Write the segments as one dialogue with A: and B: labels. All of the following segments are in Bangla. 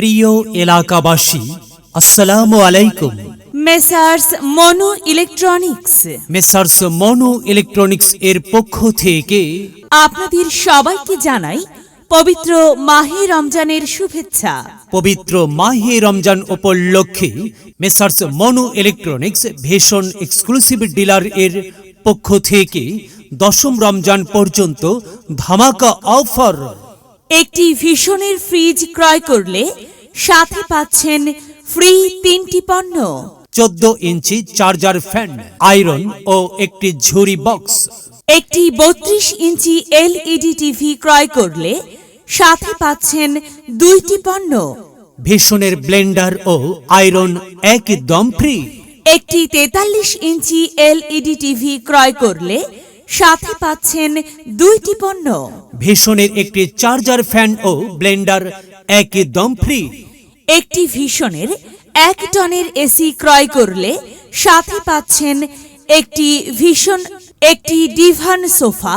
A: প্রিয় এলাকাবাসী আসসালামু আলাইকুম।
B: Messrs Mono Electronics.
A: Messrs Mono Electronics এর পক্ষ থেকে
B: আপনাদের সবাইকে জানাই পবিত্র মাহে রমজানের শুভেচ্ছা।
A: পবিত্র মাহে রমজান উপলক্ষে messrs Mono Electronics Vision exclusive dealer এর পক্ষ থেকে দশম রমজান পর্যন্ত ধামাকা অফার
B: একটি ভীষণের ফ্রিজ ক্রয় করলে সাথে পাচ্ছেন ফ্রি তিনটি পণ্য।
A: চোদ্দ ইঞ্চি চার্জার ফ্যান আয়রন ও একটি ঝুরি বক্স।
B: একটি বত্রিশ ইঞ্চি এলইডি টিভি ক্রয় করলে সাথে পাচ্ছেন দুইটি পণ্য।
A: ভীষণের ব্লেন্ডার ও আয়রন একদম ফ্রি।
B: একটি তেতাল্লিশ ইঞ্চি এলইডি টিভি ক্রয় করলে সাথে পাচ্ছেন দুইটি পণ্য।
A: ভীষণের একটি চার্জার ফ্যান ও ব্লেন্ডার একদম ফ্রি
B: একটি ভীষণের এক টনের এসি ক্রয় করলে সাথে পাচ্ছেন একটি ভীষণ একটি ডিভান সোফা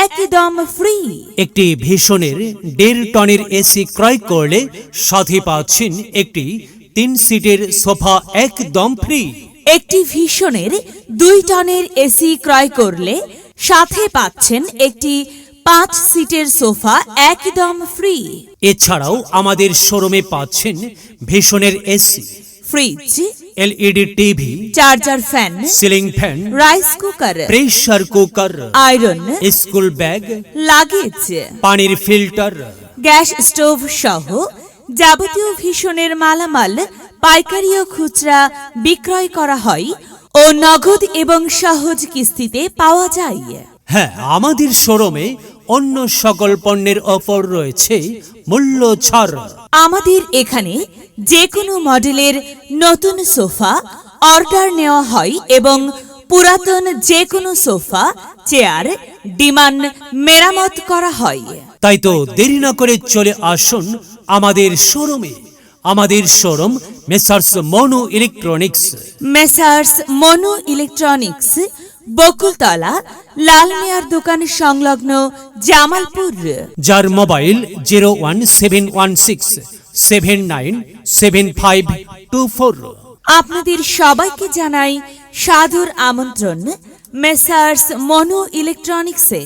B: একদম ফ্রি
A: একটি ভীষণের দেড় টনের এসি ক্রয় করলে সাথে পাচ্ছেন একটি তিন সিটের সোফা একদম ফ্রি
B: একটি ভীষণের দুই টনের এসি ক্রয় করলে সাথে পাচ্ছেন একটি পাঁচ সিটের সোফা একদম ফ্রি।
A: এছাড়াও আমাদের শোরুমে পাচ্ছেন ভীষণের AC
B: fridge
A: LED TV
B: charger fan
A: ceiling fan
B: rice cooker
A: pressure cooker
B: iron
A: school bag
B: luggage
A: পানির ফিল্টার
B: গ্যাস স্টোভ সহ যাবতীয় ভীষণের মালামাল পাইকারি ও খুচরা বিক্রয় করা হয় ও নগদ এবং সহজ কিস্তিতে পাওয়া যায়।
A: হ্যাঁ আমাদের শোরুমে অন্য সকল পণ্যের অফার রয়েছে মূল্য ছাড়।
B: আমাদের এখানে যে কোনো মডেলের নতুন সোফা অর্ডার নেওয়া হয় এবং পুরাতন যে কোনো সোফা চেয়ার ডিমান্ড মেরামত করা হয়।
A: তাই তো দেরি না করে চলে আসুন আমাদের শোরুমে। আমাদের showroom messrs Mono Electronics.
B: Messrs Mono Electronics Bakultala Lal মিয়ার দোকান সংলগ্ন জামালপুর।
A: যার mobile zero one seven one six seven nine seven five two four.
B: আপনাদের সবাইকে জানাই সাধুর আমন্ত্রণ মেসার্স মনো ইলেকট্রনিক্সে।